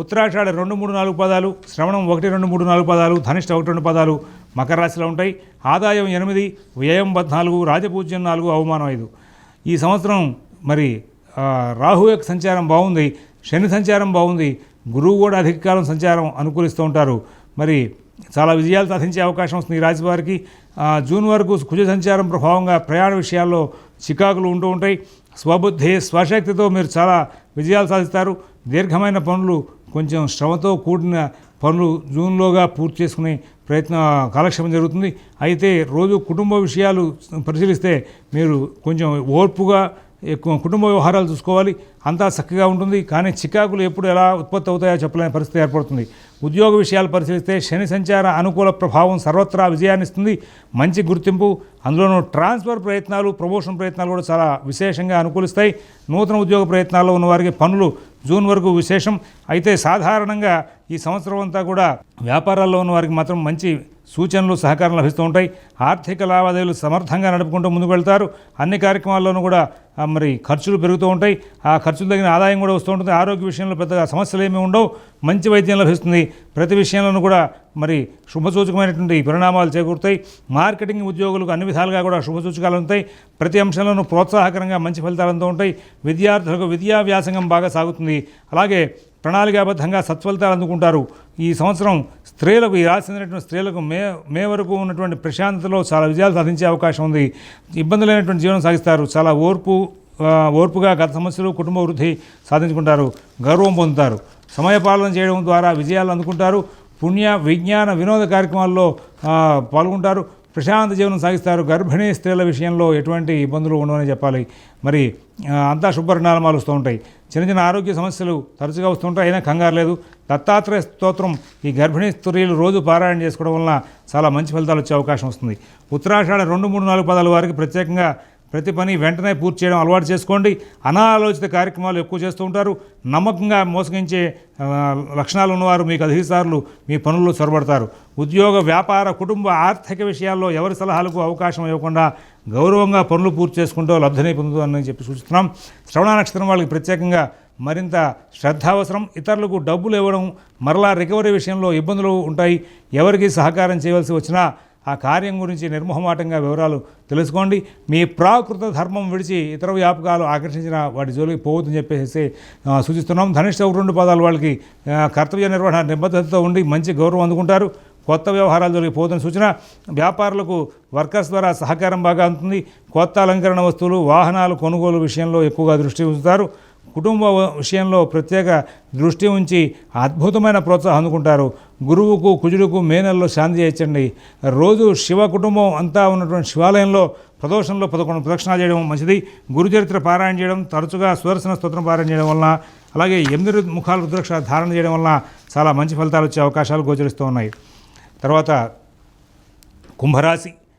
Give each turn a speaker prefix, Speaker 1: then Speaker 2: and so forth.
Speaker 1: ఉత్తరాషాఢ రెండు మూడు నాలుగు పదాలు శ్రవణం ఒకటి రెండు మూడు నాలుగు పదాలు ధనిష్ట ఒకటి రెండు పదాలు మకర రాశిలో ఉంటాయి. ఆదాయం ఎనిమిది వ్యయం పద్నాలుగు రాజపూజ్యం నాలుగు అవమానం ఐదు. ఈ సంవత్సరం మరి రాహు యొక్క సంచారం బాగుంది శని సంచారం బాగుంది గురువు కూడా అధిక కాలం సంచారం అనుకూలిస్తూ ఉంటారు. మరి చాలా విజయాలు సాధించే అవకాశం వస్తుంది ఈ రాశి వారికి. జూన్ వరకు కుజ సంచారం ప్రభావంగా ప్రయాణ విషయాల్లో చికాకులు ఉంటూ ఉంటాయి. స్వబుద్ధి స్వశక్తితో మీరు చాలా విజయాలు సాధిస్తారు. దీర్ఘమైన పనులు కొంచెం శ్రమతో కూడిన పనులు జూన్లోగా పూర్తి చేసుకునే ప్రయత్న కాలక్షేపం జరుగుతుంది. అయితే రోజు కుటుంబ విషయాలు పరిశీలిస్తే మీరు కొంచెం ఓర్పుగా ఎక్కువ కుటుంబ వ్యవహారాలు చూసుకోవాలి. అంతా చక్కగా ఉంటుంది. కానీ చికాకులు ఎప్పుడు ఎలా ఉత్పత్తి అవుతాయో చెప్పలేని పరిస్థితి ఏర్పడుతుంది. ఉద్యోగ విషయాలు పరిశీలిస్తే శని సంచార అనుకూల ప్రభావం సర్వత్రా విజయాన్ని ఇస్తుంది. మంచి గుర్తింపు. అందులోనూ ట్రాన్స్ఫర్ ప్రయత్నాలు ప్రమోషన్ ప్రయత్నాలు కూడా చాలా విశేషంగా అనుకూలిస్తాయి. నూతన ఉద్యోగ ప్రయత్నాల్లో ఉన్న వారికి పనులు జూన్ వరకు విశేషం. అయితే సాధారణంగా ఈ సంవత్సరం అంతా కూడా వ్యాపారాల్లో ఉన్న వారికి మాత్రం మంచి సూచనలు సహకారం లభిస్తూ ఉంటాయి. ఆర్థిక లావాదేవీలు సమర్థంగా నడుపుకుంటూ ముందుకు వెళ్తారు. అన్ని కార్యక్రమాల్లోనూ కూడా మరి ఖర్చులు పెరుగుతూ ఉంటాయి. ఆ ఖర్చులు తగిన ఆదాయం కూడా వస్తూ ఉంటుంది. ఆరోగ్య విషయంలో పెద్దగా సమస్యలు ఏమీ ఉండవు. మంచి వైద్యం లభిస్తుంది. ప్రతి విషయంలోనూ కూడా మరి శుభసూచకమైనటువంటి పరిణామాలు చేకూరుతాయి. మార్కెటింగ్ ఉద్యోగులకు అన్ని విధాలుగా కూడా శుభసూచకాలు ఉంటాయి ప్రతి అంశంలోనూ ప్రోత్సాహకరంగా మంచి ఫలితాలతో ఉంటాయి. విద్యార్థులకు విద్యా వ్యాసంగం బాగా సాగుతుంది. అలాగే ప్రణాళికాబద్ధంగా సత్ఫలితాలు అందుకుంటారు. ఈ సంవత్సరం స్త్రీలకు ఈ రాశి చెందినటువంటి స్త్రీలకు మే మే వరకు ఉన్నటువంటి ప్రశాంతతలో చాలా విజయాలు సాధించే అవకాశం ఉంది. ఇబ్బంది లేనటువంటి జీవనం సాగిస్తారు. చాలా ఓర్పు ఓర్పుగా గత సమస్యలు కుటుంబ వృద్ధి సాధించుకుంటారు. గౌరవం పొందుతారు. సమయపాలన చేయడం ద్వారా విజయాలు అందుకుంటారు. పుణ్య విజ్ఞాన వినోద కార్యక్రమాల్లో పాల్గొంటారు. ప్రశాంత జీవనం సాగిస్తారు. గర్భిణీ స్త్రీల విషయంలో ఎటువంటి ఇబ్బందులు ఉండవని చెప్పాలి. మరి అంతా శుభపరిణామాలు వస్తూ ఉంటాయి. చిన్న చిన్న ఆరోగ్య సమస్యలు తరచుగా వస్తుంటాయి అయినా కంగారు లేదు. దత్తాత్రేయ స్తోత్రం ఈ గర్భిణీ స్త్రీలు రోజు పారాయణ చేసుకోవడం వలన చాలా మంచి ఫలితాలు వచ్చే అవకాశం వస్తుంది. ఉత్తరాషాఢ రెండు మూడు నాలుగు పదాల వారికి ప్రత్యేకంగా ప్రతి పని వెంటనే పూర్తి చేయడం అలవాటు చేసుకోండి. అనాలోచిత కార్యక్రమాలు ఎక్కువ చేస్తూ ఉంటారు. నమ్మకంగా మోసగించే లక్షణాలు ఉన్నవారు మీకు అధికారులు మీ పనుల్లో చొరబడతారు. ఉద్యోగ వ్యాపార కుటుంబ ఆర్థిక విషయాల్లో ఎవరి సలహాలకు అవకాశం ఇవ్వకుండా గౌరవంగా పనులు పూర్తి చేసుకుంటూ లబ్ధిని పొందుతుందని చెప్పి సూచిస్తున్నాం. శ్రవణ నక్షత్రం వాళ్ళకి ప్రత్యేకంగా మరింత శ్రద్ధ అవసరం. ఇతరులకు డబ్బులు ఇవ్వడం మరలా రికవరీ విషయంలో ఇబ్బందులు ఉంటాయి. ఎవరికి సహకారం చేయవలసి వచ్చినా ఆ కార్యం గురించి నిర్మోహమాటంగా వివరాలు తెలుసుకోండి. మీ ప్రాకృత ధర్మం విడిచి ఇతర వ్యాపకాలు ఆకర్షించిన వాటి జోలికి పోవద్దని చెప్పేసి సూచిస్తున్నాం. ధనిష్ట ఒక రెండు పదాలు వాళ్ళకి కర్తవ్య నిర్వహణ నిబద్ధతతో ఉండి మంచి గౌరవం అందుకుంటారు. కొత్త వ్యవహారాలు జరిగిపోతున్న సూచన. వ్యాపారులకు వర్కర్స్ ద్వారా సహకారం బాగా అందుతుంది. కొత్త అలంకరణ వస్తువులు వాహనాలు కొనుగోలు విషయంలో ఎక్కువగా దృష్టి ఉంచుతారు. కుటుంబ విషయంలో ప్రత్యేక దృష్టి ఉంచి అద్భుతమైన ప్రోత్సాహం అందుకుంటారు. గురువుకు కుజుడుకు మే నెలలో శాంతి చేయించండి రోజు శివ కుటుంబం అంతా ఉన్నటువంటి శివాలయంలో ప్రదోషంలో పదకొండు ప్రదక్షిణాలు చేయడం మంచిది. గురుచరిత్ర పారాయణ చేయడం తరచుగా సుదర్శన స్తోత్రం పారాయణ చేయడం వలన అలాగే ఎనిమిది ముఖాలు రుద్రక్ష రుద్రాక్ష ధారణ చేయడం వలన చాలా మంచి ఫలితాలు వచ్చే అవకాశాలు గోచరిస్తూ ఉన్నాయి. తర్వాత కుంభరాశి.